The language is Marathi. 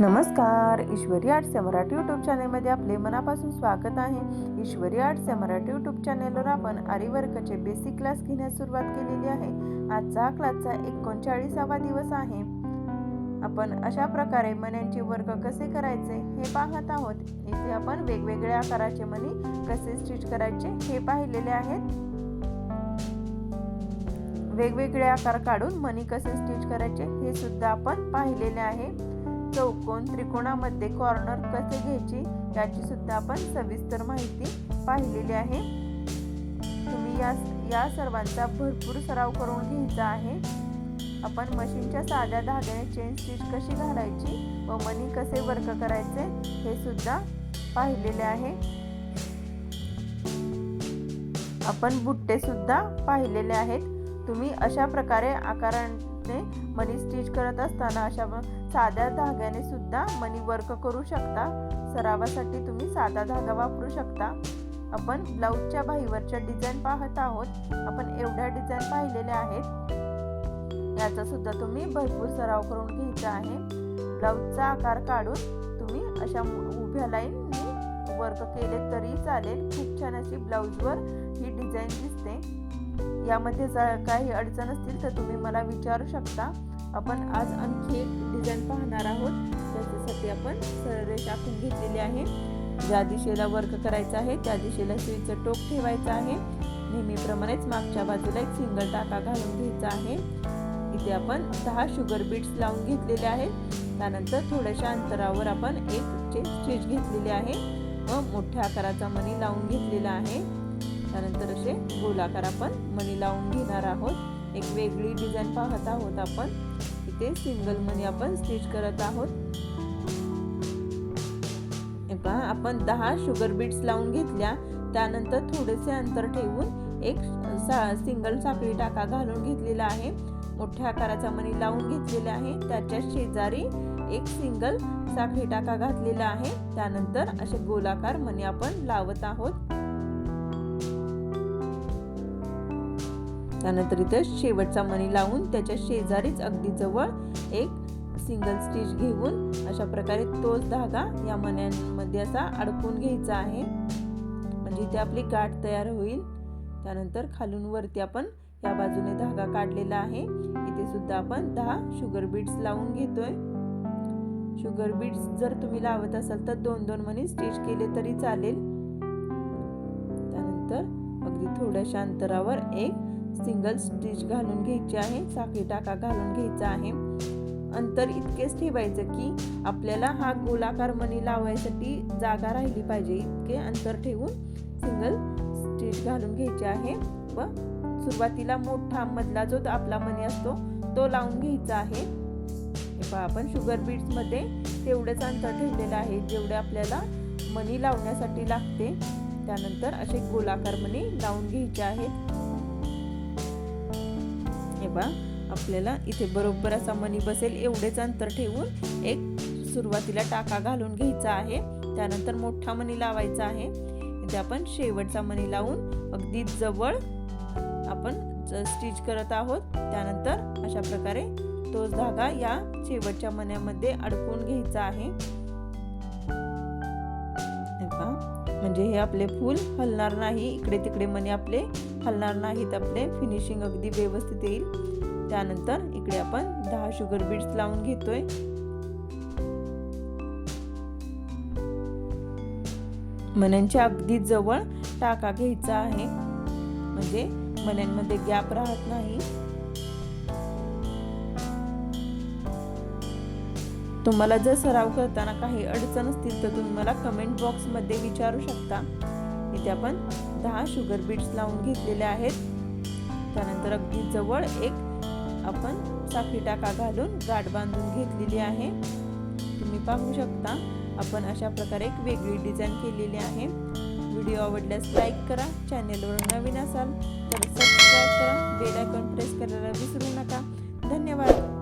नमस्कार ईश्वरी आर्ट्स या मराठी यूट्यूब चॅनलमध्ये आपले मनापासून स्वागत आहे. ईश्वरी आर्ट्स या मराठी यूट्यूब चॅनलवर आपण आरीवर्कचे बेसिक क्लास घेण्यास सुरुवात केलेली आहे. आजचा क्लासचा एकोणचाळीसावा दिवस आहे. आपण अशा प्रकारे मण्यांचे वर्ग कसे करायचे हे पाहत आहोत. इथे आपण वेगवेगळ्या आकाराचे मणी कसे स्टिच करायचे हे पाहिलेले आहेत. वेगवेगळे आकार काढून मणी कसे स्टिच करायचे हे सुद्धा आपण पाहिलेले आहे. चौकोन त्रिकोणामध्ये कॉर्नर कसे घ्यायचे याची सुद्धा आपण सविस्तर माहिती पाहिलेली आहे. तुम्ही या या सर्वांचा भरपूर सराव करून घ्यायचा आहे. आपण मशीनच्या साध्या धाग्याने चेन स्टिच कशी घालायची व मनी कसे वर्क करायचे हे सुद्धा पाहिलेले आहे. आपण बुट्टे सुद्धा पाहिलेले आहेत. तुम्ही अशा प्रकारे असते. मनी स्टिच करत असताना अशा साध्या धाग्याने सुद्धा मनी वर्क करू शकता. सरावासाठी तुम्ही साधा धागा वापरू शकता. आपण ब्लाऊजच्या बाहीवरच्या डिझाईन पाहत आहोत. आपण एवढ्या डिझाईन पाहिलेल्या आहेत. याचा सुद्धा तुम्ही भरपूर सराव करून घ्यायचा आहे. ब्लाऊजचा आकार काढून तुम्ही अशा उभ्या लाईनने वर्क केले तरी चालेल. खूप छान अशी ब्लाऊजवर ही डिझाईन दिसते. यामध्ये जर काही अडचण असतील तर तुम्ही मला विचारू शकता. आपण आज आणखी एक डिझाईन पाहणार आहोत. त्याच्यासाठी आपण रेष आखून घेतलेली आहे. ज्या दिशेला वर्क करायचं आहे त्या दिशेला सुईचं टोक ठेवायचं आहे. नेहमीप्रमाणेच मागच्या बाजूला एक सिंगल टाका घालून घ्यायचा आहे. इथे आपण दहा शुगर बीट्स लावून घेतलेले आहेत. त्यानंतर थोड्याशा अंतरावर आपण एक चे स्टिच घेतलेली आहे. व मोठ्या आकाराचा मणी लावून घेतलेला आहे. त्यानंतर असे गोलाकार आपण मणी लावून घेणार आहोत. एक वेगळी डिझाईन पाहत आहोत आपण. इथे सिंगल मनी आपण स्टिच करत आहोत. पहा आपण दहा शुगर बीट्स लावून घेतल्या. त्यानंतर थोडेसे अंतर ठेवून एक सा सिंगल साखळी टाका घालून घेतलेला आहे. मोठ्या आकाराचा मणी लावून घेतलेला आहे. त्याच्या शेजारी एक सिंगल साखळी टाका घातलेला आहे. त्यानंतर असे गोलाकार मणी आपण लावत आहोत. त्यानंतर इथं शेवटचा मणी लावून त्याच्या शेजारीच अगदी जवळ एक सिंगल स्टिच घेऊन अशा प्रकारे तोच धागा या मण्यांमध्ये असा अडकून घ्यायचा आहे. म्हणजे इथे आपली गाठ तयार होईल. त्यानंतर खालून वरती आपण या बाजूने धागा काढलेला आहे. इथे सुद्धा आपण दहा शुगर बीट्स लावून घेतोय. शुगर बीट्स जर तुम्ही लावत असाल तर दोन दोन मणी स्टिच केले तरी चालेल. त्यानंतर अगदी थोड्याशा अंतरावर एक सिंगल स्टिच घालून घ्यायची आहे साखळी टाका घालून घ्यायचा आहे. अंतर इतकेच ठेवायचं की आपल्याला हा गोलाकार मणी लावायसाठी जागा राहिली पाहिजे. इतके अंतर ठेवून सिंगल स्टिच घालून घ्यायचे आहे व सुरुवातीला मोठा मधला जो आपला मणी असतो तो लावून घ्यायचा आहे. पहा आपण शुगर बीट्समध्ये तेवढेच अंतर ठेवलेलं आहे जेवढे आपल्याला मणी लावण्यासाठी लागते. त्यानंतर असे गोलाकार मणी लावून घ्यायचे आहेत. हे आपल्याला इथे बरोबर असा मणी बसेल एवढेच अंतर ठेवून एक सुरुवातीला टाका घालून घ्यायचा आहे. त्यानंतर मोठा मणी लावायचा आहे. इथे आपण शेवटचा मणी लावून अगदी जवळ आपण स्टिच करत आहोत. त्यानंतर अशा प्रकारे तोच धागा या शेवटच्या मण्यामध्ये अडकून घ्यायचा आहे. म्हणजे हे आपले फूल हलणार नाही इकडे तिकडे मणी आपले हलणार नाहीत आपले फिनिशिंग अगदी व्यवस्थित येईल. त्यानंतर इकडे आपण दहा शुगर बीट्स लावून घेतोय. मण्यांच्या अगदी जवळ टाका घ्यायचा आहे. म्हणजे मण्यांमध्ये गॅप राहत नाही. तुम्हाला जर सराव करताना काही अडचण असतील तर तुम्ही मला कमेंट बॉक्समध्ये विचारू शकता. इथे आपण दहा शुगर बीट्स लावून घेतलेले आहेत. त्यानंतर अगदी जवळ एक आपण साखळी टाका घालून गाठ बांधून घेतलेली आहे. तुम्ही पाहू शकता आपण अशा प्रकारे एक वेगळी डिझाईन केलेली आहे. व्हिडिओ आवडल्यास लाईक करा चॅनेलवर नवीन असाल तर सबस्क्राईब करा बेल आयकॉन प्रेस करायला विसरू नका. धन्यवाद.